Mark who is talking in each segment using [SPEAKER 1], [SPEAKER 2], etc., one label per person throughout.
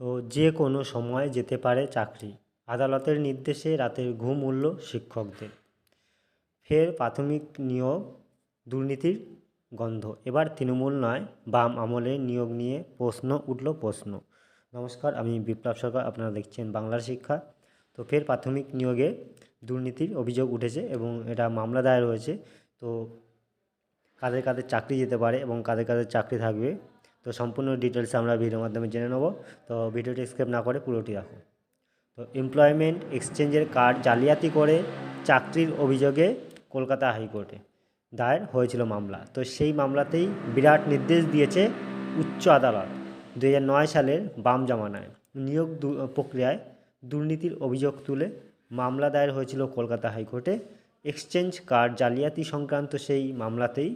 [SPEAKER 1] তো যে কোনো সময় যেতে পারে চাকরি। আদালতের নির্দেশে রাতের ঘুম উড়ল শিক্ষকদের। ফের প্রাথমিক নিয়োগ, দুর্নীতির গন্ধ। এবার তৃণমূল নয়, বাম আমলে নিয়োগ নিয়ে প্রশ্ন উঠল প্রশ্ন। নমস্কার, আমি বিপ্লব সরকার, আপনারা দেখছেন বাংলার শিক্ষা। তো ফের প্রাথমিক নিয়োগে দুর্নীতির অভিযোগ উঠেছে এবং এটা মামলা দায়ের হয়েছে। তো কাদের কাদের চাকরি যেতে পারে এবং কাদের কাদের চাকরি থাকবে তো সম্পূর্ণ ডিটেলস আমরা ভিডিওর মাধ্যমে জেনে নেব। তো ভিডিওটি স্কিপ না করে পুরোটি দেখো। তো এমপ্লয়মেন্ট এক্সচেঞ্জের কার্ড জালিয়াতি করে চাকরির অভিযোগে কলকাতা হাইকোর্টে দায়ের হয়েছিল মামলা। তো সেই মামলাতেই বিরাট নির্দেশ দিয়েছে উচ্চ আদালত দু সালের বাম জামানায়। নিয়োগ প্রক্রিয়ায় দুর্নীতির অভিযোগ তুলে মামলা দায়ের হয়েছিল কলকাতা হাইকোর্টে। এক্সচেঞ্জ কার্ড জালিয়াতি সংক্রান্ত সেই মামলাতেই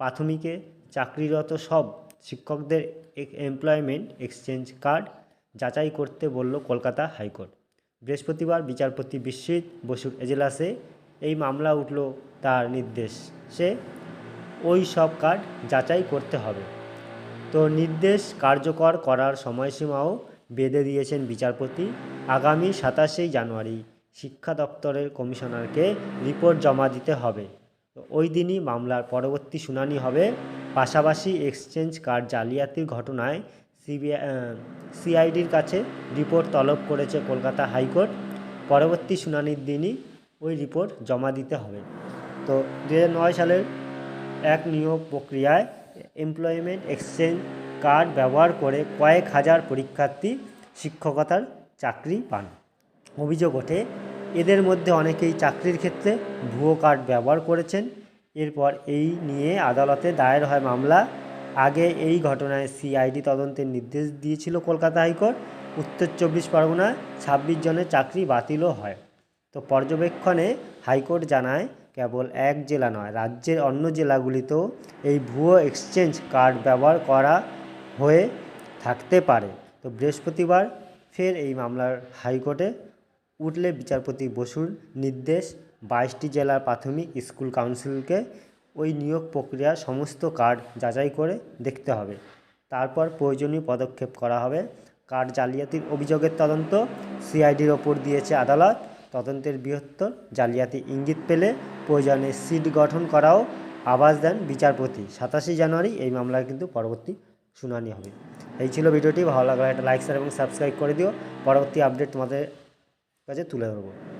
[SPEAKER 1] প্রাথমিকে চাকরিরত সব শিক্ষকদের এমপ্লয়মেন্ট এক্সচেঞ্জ কার্ড যাচাই করতে বলল কলকাতা হাইকোর্ট। বৃহস্পতিবার বিচারপতি বিশ্বজিৎ বসুর এজলাসে এই মামলা উঠল তার নির্দেশ। ওই সব কার্ড যাচাই করতে হবে। তো নির্দেশ কার্যকর করার সময়সীমাও বেঁধে দিয়েছেন বিচারপতি। আগামী সাতাশে জানুয়ারি শিক্ষা দপ্তরের কমিশনারকে রিপোর্ট জমা দিতে হবে। ওই দিনই মামলার পরবর্তী শুনানি হবে। পাশাপাশি এক্সচেঞ্জ কার্ড জালিয়াতির ঘটনায় সিবিআই সিআইডির কাছে রিপোর্ট তলব করেছে কলকাতা হাইকোর্ট। পরবর্তী শুনানির দিনই ওই রিপোর্ট জমা দিতে হবে। তো দু সালের এক নিয়োগ প্রক্রিয়ায় এমপ্লয়মেন্ট এক্সচেঞ্জ কার্ড ব্যবহার করে কয়েক হাজার পরীক্ষার্থী শিক্ষকতার চাকরি পান। অভিযোগ ওঠে, এদের মধ্যে অনেকেই চাকরির ক্ষেত্রে ভুয়ো কার্ড ব্যবহার করেছেন। এরপর এই নিয়ে আদালতে দায়ের হয় মামলা। আগে এই ঘটনায় সিআইডি তদন্তের নির্দেশ দিয়েছিল কলকাতা হাইকোর্ট। উত্তর চব্বিশ পরগনায় ছাব্বিশ জনের চাকরি বাতিলও হয়। তো পর্যবেক্ষণে হাইকোর্ট জানায়, কেবল এক জেলা নয়, রাজ্যের অন্য জেলাগুলিতেও এই ভুয়ো এক্সচেঞ্জ কার্ড ব্যবহার করা হয়ে থাকতে পারে। তো বৃহস্পতিবার ফের এই মামলার হাইকোর্টে উঠলে বিচারপতি বসুর নির্দেশ বাইশটি জেলার প্রাথমিক স্কুল কাউন্সিলকে ওই নিয়োগ প্রক্রিয়ার সমস্ত কার্ড যাচাই করে দেখতে হবে। তারপর প্রয়োজনীয় পদক্ষেপ করা হবে। কার্ড জালিয়াতির অভিযোগের তদন্ত, সিআইডির ওপর দিয়েছে আদালত, তদন্তের বৃহত্তর জালিয়াতি ইঙ্গিত পেলে প্রয়োজনে সিট গঠন করাও আভাস দেন বিচারপতি। সাতাশে জানুয়ারি এই মামলার কিন্তু পরবর্তী শুনানি হবে। এই ছিল ভিডিওটি। ভালো লাগলে একটা লাইক, শেয়ার এবং সাবস্ক্রাইব করে দিও। পরবর্তী আপডেট তোমাদের কাছে তুলে ধরবো।